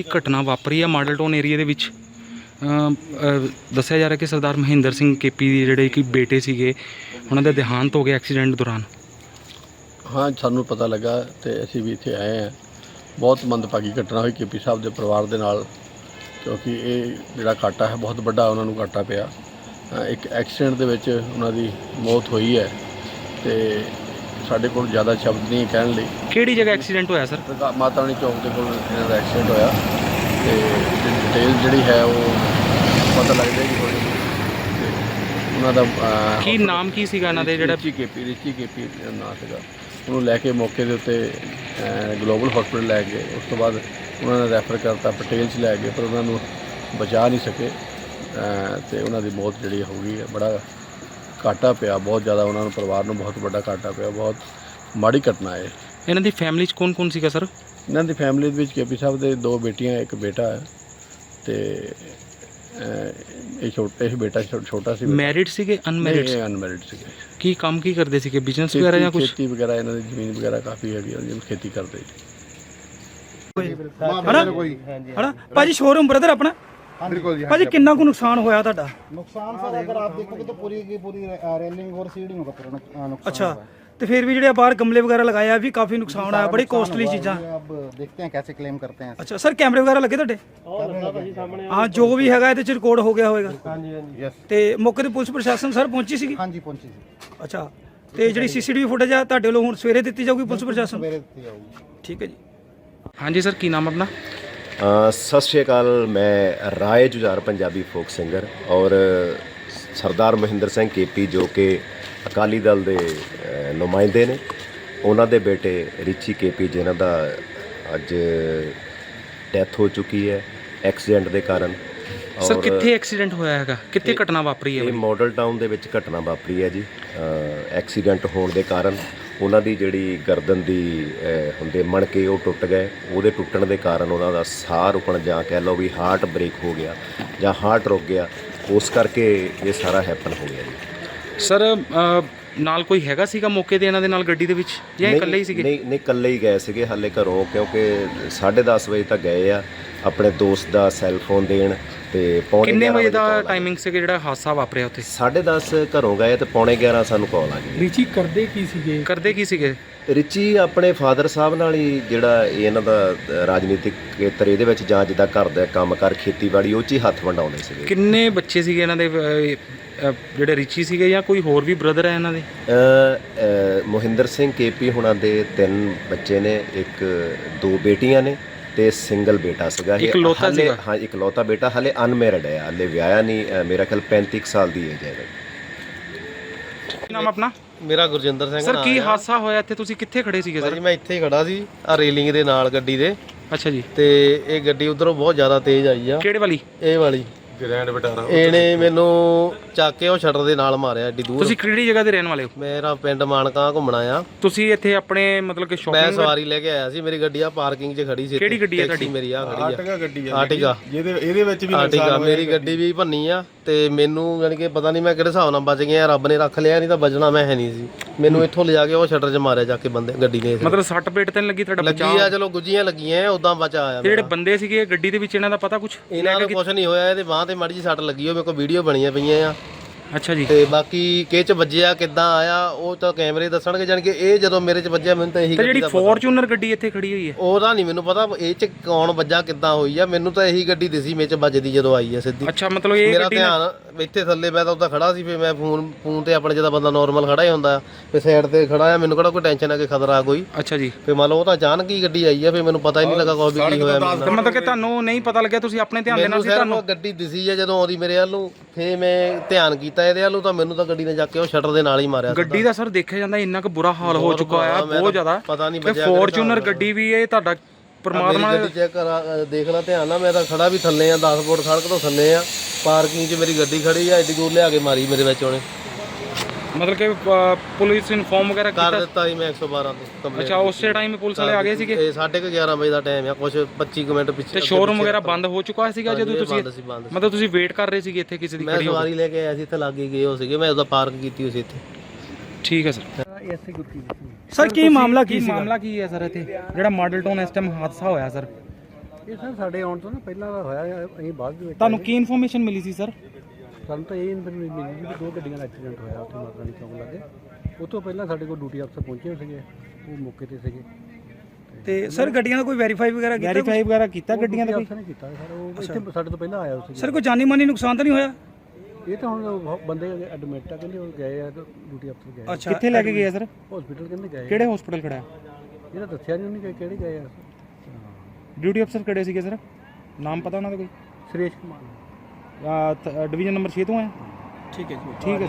ਜਿਹੜੀ ਘਟਨਾ ਵਾਪਰੀ ਆ ਮਾਡਲ ਟਾਊਨ ਏਰੀਆ ਦੇ ਵਿੱਚ ਦੱਸਿਆ ਜਾ ਰਿਹਾ ਕਿ ਸਰਦਾਰ ਮਹਿੰਦਰ ਸਿੰਘ ਕੇਪੀ ਦੇ ਜਿਹੜੇ ਕਿ ਬੇਟੇ ਸੀਗੇ, ਉਹਨਾਂ ਦਾ ਦੇਹਾਂਤ ਹੋ ਗਿਆ ਐਕਸੀਡੈਂਟ ਦੌਰਾਨ। ਹਾਂ, ਸਾਨੂੰ ਪਤਾ ਲੱਗਾ ਤੇ ਅਸੀਂ ਵੀ ਇੱਥੇ ਆਏ ਹਾਂ। ਬਹੁਤ ਮੰਦਭਾਗੀ ਘਟਨਾ ਹੋਈ ਕੇਪੀ ਸਾਹਿਬ ਦੇ ਪਰਿਵਾਰ ਦੇ ਨਾਲ, ਕਿਉਂਕਿ ਇਹ ਜਿਹੜਾ ਘਾਟਾ ਹੈ, ਬਹੁਤ ਵੱਡਾ ਉਹਨਾਂ ਨੂੰ ਘਾਟਾ ਪਿਆ। ਇੱਕ ਐਕਸੀਡੈਂਟ ਦੇ ਵਿੱਚ ਉਹਨਾਂ ਦੀ ਮੌਤ ਹੋਈ ਹੈ ਤੇ ਸਾਡੇ ਕੋਲ ਜ਼ਿਆਦਾ ਸ਼ਬਦ ਨਹੀਂ ਕਹਿਣ ਲਈ। ਕਿਹੜੀ ਜਗ੍ਹਾ ਐਕਸੀਡੈਂਟ ਹੋਇਆ ਸਰ? ਮਾਤਾ ਰਾਣੀ ਚੌਕ ਦੇ ਕੋਲ ਇਹਨਾਂ ਦਾ ਐਕਸੀਡੈਂਟ ਹੋਇਆ ਤੇ ਡਿਟੇਲ ਜਿਹੜੀ ਹੈ ਉਹ ਪਤਾ ਲੱਗ ਜਾਏਗੀ ਥੋੜੀ ਉਹਨਾਂ ਦਾ ਕੀ ਨਾਮ ਕੀ ਸੀਗਾ ਇਹਨਾਂ ਦੇ ਜਿਹੜਾ ਰਿਚੀ ਕੇਪੀ ਰਿਚੀ ਕੇਪੀ ਨਾਂ ਸੀਗਾ। ਉਹਨੂੰ ਲੈ ਕੇ ਮੌਕੇ ਦੇ ਉੱਤੇ ਗਲੋਬਲ ਹਸਪੀਟਲ ਲੈ ਗਏ। ਉਸ ਤੋਂ ਬਾਅਦ ਉਹਨਾਂ ਨੇ ਰੈਫਰ ਕਰਤਾ ਪਟੇਲ 'ਚ ਲੈ ਗਏ ਪਰ ਉਹਨਾਂ ਨੂੰ ਬਚਾ ਨਹੀਂ ਸਕੇ। ਅਹ, ਤੇ ਉਹਨਾਂ ਦੀ ਮੌਤ ਜਿਹੜੀ ਹੋ ਗਈ ਹੈ ਬੜਾ ਘਾਟਾ ਪਿਆ ਬਹੁਤ ਜ਼ਿਆਦਾ ਉਹਨਾਂ ਨੂੰ ਪਰਿਵਾਰ ਨੂੰ ਬਹੁਤ ਵੱਡਾ ਘਾਟਾ ਪਿਆ ਬਹੁਤ ਮਾੜੀ ਘਟਨਾ ਹੈ। ਇਹਨਾਂ ਦੀ ਫੈਮਿਲੀ 'ਚ ਕੌਣ ਕੌਣ ਸੀਗਾ ਸਰ ਇਹਨਾਂ ਦੀ ਫੈਮਿਲੀ ਦੇ ਵਿੱਚ ਕੇਪੀ ਸਾਹਿਬ ਦੇ ਦੋ ਬੇਟੀਆਂ ਇੱਕ ਬੇਟਾ ਹੈ ਤੇ ਅਹ, ਇਹ ਛੋਟਾ ਇਹ ਬੇਟਾ ਛੋ- ਛੋਟਾ ਸੀ ਮੈਰਿਡ ਸੀਗੇ ਅਨਮੈਰਿਡ ਇਹ ਅਨਮੈਰਿਡ ਸੀਗੇ। ਕੀ ਕੰਮ ਕੀ ਕਰਦੇ ਸੀਗੇ? ਬਿਜ਼ਨਸ ਵਗੈਰਾ ਜਾਂ ਕੁਝ ਖੇਤੀ ਵਗੈਰਾ ਇਹਨਾਂ ਦੀ ਜ਼ਮੀਨ ਵਗੈਰਾ ਕਾਫੀ ਹੈਗੀ ਹੈ ਜਿਵੇਂ ਖੇਤੀ ਕਰਦੇ ਹਨਾ ਹਨਾ ਭਾਜੀ ਸ਼ੋਰੂਮ ਬ੍ਰਦਰ ਆਪਣਾ। ਭਾਜੀ ਕਿੰਨਾ ਕੁ ਨੁਕਸਾਨ ਹੋਇਆ ਤੁਹਾਡਾ नुकसान सर अगर आप देखोगे तो पूरी की पूरी रेलिंग और सीढ़ियों का पूरा नुक- आ, नुकसान ਅੱਛਾ ਤੇ ਫਿਰ ਵੀ ਜਿਹੜੇ ਆ ਬਾਹਰ ਗਮਲੇ ਵਗੈਰਾ ਲਗਾਏ ਆ ਵੀ ਕਾਫੀ ਨੁਕਸਾਨ ਆਇਆ ਬੜੀ ਕੋਸਟਲੀ ਚੀਜ਼ਾਂ ये अब देखते हैं कैसे क्लेम करते हैं ਅੱਛਾ ਸਰ ਕੈਮਰੇ ਵਗੈਰਾ ਲੱਗੇ ਤੁਹਾਡੇ ਹਾਂ ਜੋ ਵੀ ਹੈਗਾ ਇਹਦੇ ਚ ਰਿਕਾਰਡ ਹੋ ਗਿਆ ਹੋਵੇਗਾ यस ਤੇ ਮੌਕੇ ਤੇ ਪੁਲਿਸ ਪ੍ਰਸ਼ਾਸਨ ਸਰ ਪਹੁੰਚੀ ਸੀਗੀ हाँ जी पहुंची जी ਅੱਛਾ ਤੇ ਜਿਹੜੀ ਸੀਸੀਟੀਵੀ ਫੁਟੇਜ ਆ ਤੁਹਾਡੇ ਵੱਲੋਂ ਹੁਣ ਸਵੇਰੇ ਦਿੱਤੀ ਜਾਊਗੀ ਪੁਲਿਸ ਪ੍ਰਸ਼ਾਸਨ सवेरे दी जाऊगी ਠੀਕ ਹੈ ਜੀ ਹਾਂਜੀ ਸਰ ਕੀ ਨਾਮ ਆਪਣਾ ਅ, ਸਤਿ ਸ਼੍ਰੀ ਅਕਾਲ ਮੈਂ ਰਾਏ ਜੁਝਾਰ ਪੰਜਾਬੀ ਫੋਕ ਸਿੰਗਰ ਔਰ ਸਰਦਾਰ ਮਹਿੰਦਰ ਸਿੰਘ ਕੇਪੀ ਜੋ ਕਿ ਅਕਾਲੀ ਦਲ ਦੇ ਨੁਮਾਇੰਦੇ ਨੇ। ਉਹਨਾਂ ਦੇ ਬੇਟੇ ਰਿਚੀ ਕੇਪੀ ਜਿਨ੍ਹਾਂ ਦਾ ਅੱਜ ਡੈਥ ਹੋ ਚੁੱਕੀ ਹੈ ਐਕਸੀਡੈਂਟ ਦੇ ਕਾਰਨ। ਸਰ ਕਿੱਥੇ ਐਕਸੀਡੈਂਟ ਹੋਇਆ ਹੈਗਾ? ਕਿੱਥੇ ਘਟਨਾ ਵਾਪਰੀ ਹੈ ਇਹ ਮਾਡਲ ਟਾਊਨ ਦੇ ਵਿੱਚ ਘਟਨਾ ਵਾਪਰੀ ਹੈ ਜੀ। ਐਕਸੀਡੈਂਟ ਹੋਣ ਦੇ ਕਾਰਨ। ਉਹਨਾਂ ਦੀ ਜਿਹੜੀ ਗਰਦਨ ਦੀ ਹੁੰਦੇ ਮਣਕੇ ਉਹ ਟੁੱਟ ਗਏ। ਉਹਦੇ ਟੁੱਟਣ ਦੇ ਕਾਰਨ ਉਹਨਾਂ ਦਾ ਸਾਹ ਰੁਕਣ ਜਾਂ ਕਹਿ ਲਓ ਵੀ ਹਾਰਟ ਬ੍ਰੇਕ ਹੋ ਗਿਆ ਜਾਂ ਹਾਰਟ ਰੁਕ ਗਿਆ, ਉਸ ਕਰਕੇ ਇਹ ਸਾਰਾ ਹੈਪਨ ਹੋ ਗਿਆ ਜੀ। ਸਰ ਨਾਲ ਕੋਈ ਹੈਗਾ ਸੀਗਾ ਮੌਕੇ ਤੇ ਇਹਨਾਂ ਦੇ ਨਾਲ ਗੱਡੀ ਦੇ ਵਿੱਚ? ਜਾਂ ਇਹ ਇਕੱਲੇ ਹੀ ਸੀਗੇ? ਨਹੀਂ ਨਹੀਂ ਇਕੱਲੇ ਹੀ ਗਏ ਸੀਗੇ ਹਾਲੇ ਘਰੋਂ ਕਿਉਂਕਿ 10:30 ਵਜੇ ਤੱਕ ਗਏ ਆ ਆਪਣੇ ਦੋਸਤ ਦਾ ਸੈੱਲ ਫੋਨ ਦੇਣ ਤੇ ਪੌਣੇ ਕਿੰਨੇ 11 ਵਜੇ ਦਾ call। ਟਾਈਮਿੰਗ ਸੀਗਾ ਜਿਹੜਾ ਹਾਦਸਾ ਵਾਪਰਿਆ ਉੱਥੇ? 10:30 ਘਰੋਂ ਗਏ ਤੇ ਪੌਣੇ 11 ਸਾਨੂੰ ਕਾਲ ਆ ਗਈ। ਰਿਚੀ ਕਰਦੇ ਕੀ ਸੀਗੇ? ਕਰਦੇ ਕੀ ਸੀਗੇ? ਰਿਚੀ ਆਪਣੇ ਫਾਦਰ ਸਾਹਿਬ ਨਾਲ ਹੀ ਜਿਹੜਾ ਇਹ ਇਹਨਾਂ ਦਾ ਅ, ਰਾਜਨੀਤਿਕ ਖੇਤਰ ਇਹਦੇ ਵਿੱਚ ਜਾਂ ਜਿੱਦਾਂ ਘਰ ਦਾ ਕੰਮਕਾਰ ਖੇਤੀਬਾੜੀ ਉਹ 'ਚ ਹੀ ਹੱਥ ਵੰਡਾਉਂਦੇ ਸੀਗੇ। ਕਿੰਨੇ ਬੱਚੇ ਸੀਗੇ ਇਹਨਾਂ ਦੇ ਜਿਹੜੇ ਰਿਚੀ ਸੀਗੇ ਜਾਂ ਕੋਈ ਹੋਰ ਵੀ ਬ੍ਰਦਰ ਹੈ ਇਹਨਾਂ ਦੇ? ਅ, ਮੋਹਿੰਦਰ ਸਿੰਘ ਕੇਪੀ ਹੁਣਾਂ ਦੇ ਤਿੰਨ ਬੱਚੇ ਨੇ ਇੱਕ ਦੋ ਬੇਟੀਆਂ ਨੇ ਤੇ ਸਿੰਗਲ ਬੇਟਾ ਸੀਗਾ ਇਹ। ਇਕਲੌਤਾ ਸੀਗਾ? ਹਾਂ ਇਕਲੌਤਾ ਬੇਟਾ ਹਲੇ ਅਨਮੈਰਿਡ ਹੈ ਹਲੇ ਵਿਆਹਿਆ ਨਹੀਂ ਮੇਰਾ ਖਿਆਲ 35 ਕੁ ਸਾਲ ਦੀ ਏਜ ਹੈ ਨਾਮ ਆਪਣਾ? ਮੇਰਾ ਗੁਰਜਿੰਦਰ ਸਿੰਘ ਸਰ ਕੀ। ਹਾਦਸਾ ਹੋਇਆ ਇੱਥੇ? ਤੁਸੀਂ ਕਿੱਥੇ ਖੜੇ ਸੀਗੇ ਸਰ ਮੈਂ ਇੱਥੇ ਹੀ ਖੜਾ ਸੀ ਆ ਰੇਲਿੰਗ ਦੇ ਨਾਲ ਗੱਡੀ ਦੇ। ਅੱਛਾ ਜੀ। ਤੇ ਇਹ ਗੱਡੀ ਉਧਰੋਂ ਬਹੁਤ ਜ਼ਿਆਦਾ ਤੇਜ਼ ਆਈ ਆ। ਕਿਹੜੇ ਵਾਲੀ? ਇਹ ਵਾਲੀ। ਗ੍ਰੈਂਡ ਬਟਾਰਾ ਇਹਨੇ ਮੈਨੂੰ ਚੱਕ ਕੇ ਉਹ ਸ਼ਟਰ ਦੇ ਨਾਲ ਮਾਰਿਆ ਏਡੀ ਦੂਰ। ਤੁਸੀਂ ਕਿਹੜੀ ਜਗ੍ਹਾ ਦੇ ਰਹਿਣ ਵਾਲੇ ਹੋ? ਮੇਰਾ ਪਿੰਡ ਮਾਨਕਾਂ ਘੁੰਮਣਾ ਆ ਤੁਸੀਂ ਇੱਥੇ ਆਪਣੇ ਮਤਲਬ ਕਿ ਮੈਂ ਸ਼ਾਪਿੰਗ ਸਵਾਰੀ ਲੈ ਕੇ ਆਇਆ ਸੀ ਮੇਰੀ ਗੱਡੀ ਆ ਪਾਰਕਿੰਗ 'ਚ ਖੜੀ ਸੀ ਇੱਥੇ। ਕਿਹੜੀ ਗੱਡੀ ਆ ਟੈਕਸੀ ਤੁਹਾਡੀ? ਮੇਰੀ ਆ ਖੜੀ ਆ। ਆਰਟਿਕਾ ਗੱਡੀ ਆ ਆਰਟਿਕਾ ਜਿਹਦੇ ਇਹਦੇ ਵਿੱਚ ਵੀ ਆਰਟਿਕਾ ਮੇਰੀ ਗੱਡੀ। ਵੀ ਭੰਨੀ ਆ ਤੇ ਮੈਨੂੰ ਯਾਨੀ ਕਿ ਪਤਾ ਨਹੀਂ ਮੈਂ ਕਿਹੜੇ ਹਿਸਾਬ ਨਾਲ ਬਚ ਗਿਆ ਰੱਬ ਨੇ ਰੱਖ ਲਿਆ ਨਹੀਂ ਤਾਂ ਬਚਣਾ ਮੈਂ ਹੈ ਨਹੀਂ ਸੀ। ਮੈਨੂੰ ਇੱਥੋਂ ਲਿਜਾ ਕੇ ਉਹ ਸ਼ਟਰ 'ਚ ਮਾਰਿਆ ਜਾ ਕੇ ਬੰਦੇ ਗੱਡੀ ਨੇ। ਮਤਲਬ ਸੱਟ ਪੇਟ ਤੇ ਲੱਗੀ ਤੁਹਾਡਾ ਲੱਗੀ ਬਚਾਅ? ਆ ਚਲੋ ਗੁੱਜੀਆਂ ਲੱਗੀਆਂ ਉਦਾਂ ਬਚਾ ਆਇਆ ਜਿਹੜੇ। ਬੰਦੇ ਸੀਗੇ ਗੱਡੀ ਦੇ ਵਿੱਚ ਇਹਨਾਂ ਦਾ ਪਤਾ ਕੁਝ ਇਹਨਾਂ ਨੂੰ ਕੁਝ ਨਹੀਂ ਹੋਇਆ ਇਹਦੇ ਬਾਹ ਤੇ ਮਾੜੀ ਜੀ ਸੱਟ ਲੱਗੀ ਹੋ ਮੇਰੇ ਕੋਲ ਵੀਡੀਓ ਬਣੀਆਂ ਪਈਆਂ ਆ। ਅੱਛਾ ਜੀ। ਤੇ ਬਾਕੀ ਕਿਹ ਚ ਵੱਜਿਆ ਕਿੱਦਾਂ ਆਇਆ ਉਹ ਤਾਂ ਕੈਮਰੇ ਦੱਸਣਗੇ ਜਾਨ ਕਿ ਇਹ ਜਦੋਂ ਮੇਰੇ ਚ ਵੱਜਿਆ ਮੈਨੂੰ ਤਾਂ ਇਹੀ ਤੇ ਗੱਡੀ ਜਿਹੜੀ ਦਾ ਪਤਾ। ਫੋਰਚੂਨਰ ਗੱਡੀ ਇੱਥੇ ਖੜੀ ਹੋਈ ਹੈ? ਉਹਦਾ ਨਹੀਂ ਮੈਨੂੰ ਪਤਾ ਇਹ ਚ ਕੌਣ ਵੱਜਾ ਕਿੱਦਾਂ ਹੋਈ ਆ ਮੈਨੂੰ ਤਾਂ ਇਹੀ ਗੱਡੀ ਦਿਸੀ ਮੇਰੇ ਚ ਵੱਜਦੀ ਜਦੋਂ ਆਈ ਆ ਸਿੱਧੀ। ਅੱਛਾ ਮਤਲਬ ਇਹ ਮੇਰਾ ਧਿਆਨ ਇੱਥੇ ਥੱਲੇ ਮੈਂ ਤਾਂ ਉੱਦਾਂ ਖੜਾ ਸੀ ਫੇ ਮੈਂ ਫੋਨ ਫੋਨ ਤੇ ਆਪਣੇ ਜਿਹਦਾ ਬੰਦਾ ਨਾਰਮਲ ਖੜਾ ਹੀ ਹੁੰਦਾ ਫੇ ਸਾਈਡ ਤੇ ਖੜਾ ਆ ਮੈਨੂੰ ਕਿਹੜਾ ਕੋਈ ਟੈਨਸ਼ਨ ਆ ਕਿ ਖਤਰਾ ਕੋਈ। ਅੱਛਾ ਜੀ। ਫੇ ਮੰਨ ਲਓ ਉਹ ਤਾਂ ਅਚਾਨਕ ਹੀ ਗੱਡੀ ਆਈ ਆ ਫੇ ਮੈਨੂੰ ਪਤਾ ਹੀ ਨਹੀਂ ਲੱਗਾ ਕੋਈ ਵੀ ਕੀ ਹੋਇਆ ਮਤਲਬ ਕਿ ਤੁਹਾਨੂੰ ਨਹੀਂ ਪਤਾ ਲੱਗਿਆ ਤੁਸੀਂ ਆਪਣੇ ਧਿਆਨ ਦੇ ਨਾਲ ਸੀ ਤੁਹਾਨੂੰ ਗੱਡੀ ਦਿਸੀ ਆ ਜਦੋਂ ਆਉਂਦੀ ਮੇਰੇ ਵੱਲ ਨੂੰ ਫੇ ਮੈਂ ਧਿਆਨ ਕੀਤਾ ਇਹਦੇ ਵੱਲ ਨੂੰ ਤਾਂ ਮੈਨੂੰ ਤਾਂ ਗੱਡੀ ਨੇ ਜਾ ਕੇ ਉਹ ਸ਼ਟਰ ਦੇ ਨਾਲ ਹੀ ਮਾਰਿਆ ਗੱਡੀ ਦਾ ਸਰ ਦੇਖਿਆ ਜਾਂਦਾ ਇੰਨਾ ਕੁ ਬੁਰਾ ਹਾਲ ਹੋ ਚੁੱਕਾ ਆ ਬਹੁਤ ਜ਼ਿਆਦਾ। ਪਤਾ ਨਹੀਂ ਬਚਿਆ ਫੋਰਚੂਨਰ। ਗੱਡੀ ਵੀ ਇਹ ਤੁਹਾਡਾ ਪਰਮਾਤਮਾ ਗੱਡੀ ਚੈੱਕ ਕਰਾ ਦੇਖਣਾ ਧਿਆਨ ਨਾਲ ਮੈਂ ਤਾਂ ਖੜਾ ਵੀ ਥੱਲੇ ਆ 10 ਫੁੱਟ ਸੜਕ ਤੋਂ ਥੱਲੇ ਆ ਪਾਰਕਿੰਗ 'ਚ ਮੇਰੀ ਗੱਡੀ ਖੜੀ ਆ ਏਡੀ ਦੂਰ ਲਿਆ ਕੇ ਮਾਰੀ ਮੇਰੇ ਵਿੱਚ ਉਹਨੇ। ਮਤਲਬ ਕਿ ਅ, ਪੁਲਿਸ ਇਨਫੋਰਮ ਵਗੈਰਾ ਕਰ ਕੀਤਾ? ਦਿੱਤਾ ਸੀ ਮੈਂ 112 ਤੇ ਕੰਪਲੇਂਟ ਅੱਛਾ ਉਸੇ ਟਾਈਮ ਪੁਲਿਸ ਵਾਲੇ ਆ ਗਏ ਸੀਗੇ? ਇਹ 11:30 ਵਜੇ ਦਾ ਟਾਈਮ ਆ ਕੁਝ 25 ਕੁ ਮਿੰਟ ਪਿੱਛੇ ਤੇ ਸ਼ੋਰੂਮ ਵਗੈਰਾ ਬੰਦ ਹੋ ਚੁੱਕਾ ਸੀਗਾ ਜਦੋਂ ਤੁਸੀਂ? ਬੰਦ ਸੀ ਬੰਦ ਸੀ। ਮਤਲਬ ਤੁਸੀਂ ਵੇਟ ਕਰ ਰਹੇ ਸੀਗੇ ਇੱਥੇ ਕਿਸੇ ਦੀ ਮੈਂ ਖੜੀ ਹੋ ਸਵਾਰੀ ਲੈ ਕੇ ਆਇਆ ਸੀ ਇੱਥੇ ਲਾਗੇ ਗਏ ਹੋ ਸੀਗੇ। ਮੈਂ ਉਹਦਾ ਪਾਰਕ ਕੀਤੀ ਹੋਈ ਸੀ ਇੱਥੇ। ਠੀਕ ਹੈ ਸਰ। ਸਰ ਕੀ ਮਾਮਲਾ ਕੀ ਸੀ ਮਾਮਲਾ ਕੀ ਹੈ ਸਰ ਇੱਥੇ? ਜਿਹੜਾ ਮਾਡਲ ਟਾਊਨ ਇਸ ਟਾਈਮ ਹਾਦਸਾ ਹੋਇਆ ਸਰ? ਇਹ ਸਰ ਸਾਡੇ ਆਉਣ ਤੋਂ ਨਾ ਪਹਿਲਾਂ ਦਾ ਹੋਇਆ ਹੈ, ਅਸੀਂ ਬਾਅਦ ਦੇ ਵਿੱਚ ਤੁਹਾਨੂੰ ਕੀ ਇਨਫੋਰਮੇਸ਼ਨ ਮਿਲੀ ਸੀ ਸਰ? ਸਾਨੂੰ ਤਾਂ ਇਹ ਇਨਫੋਰਮੇਸ਼ਨ ਮਿਲੀ ਕਿ ਦੋ ਗੱਡੀਆਂ ਦਾ ਐਕਸੀਡੈਂਟ ਹੋਇਆ ਉੱਥੇ ਮਾਤਾ ਰਾਣੀ ਚੌਂਕ ਲੱਗੇ। ਉਹ ਤੋਂ ਪਹਿਲਾਂ ਸਾਡੇ ਕੋਲ ਡਿਊਟੀ ਅਫਸਰ ਪਹੁੰਚੇ ਹੋਏ ਸੀਗੇ ਉਹ ਮੌਕੇ ਤੇ ਸੀਗੇ। ਤੇ ਸਰ ਗੱਡੀਆਂ ਦਾ ਕੋਈ ਵੈਰੀਫਾਈ ਵਗੈਰਾ ਕੀਤਾ ਵੈਰੀਫਾਈ ਵਗੈਰਾ ਕੀਤਾ ਗੱਡੀਆਂ ਦਾ ਡਿਊਟੀ ਅਫਸਰ ਨੇ ਕੀਤਾ ਸਰ ਉਹ ਇੱਥੇ ਸਾਡੇ ਤੋਂ ਪਹਿਲਾਂ ਆਇਆ ਸੀ ਸਰ ਕੋਈ ਜਾਨੀ ਮਾਨੀ ਨੁਕਸਾਨ ਤਾਂ ਨਹੀਂ ਹੋਇਆ? ਇਹ ਤਾਂ ਹੁਣ ਉਹ ਬੰਦੇ ਐਡਮਿਟ ਆ ਕਹਿੰਦੇ ਉਹ ਗਏ ਆ ਡਿਊਟੀ ਅਫਸਰ ਗਏ ਅੱਛਾ। ਕਿੱਥੇ ਲੈ ਕੇ ਗਏ ਆ ਸਰ? ਹਸਪੀਟਲ ਕਹਿੰਦੇ ਗਏ। ਕਿਹੜੇ ਹਸਪੀਟਲ ਖੜਾ? ਇਹ ਤਾਂ ਦੱਸਿਆ ਨਹੀਂ ਉਹਨੇ ਕਿ ਕਿਹੜੇ ਗਏ ਆ। ਡਿਊਟੀ ਅਫਸਰ ਕਿਹੜੇ ਸੀਗੇ ਸਰ? ਨਾਮ ਪਤਾ ਉਹਨਾਂ ਦਾ ਕੋਈ? ਸੁਰੇਸ਼ ਕੁਮਾਰ। ਡਿਵੀਜ਼ਨ ਨੰਬਰ 6 ਤੋਂ ਆਏ ਠੀਕ ਹੈ ਜੀ। ਠੀਕ ਹੈ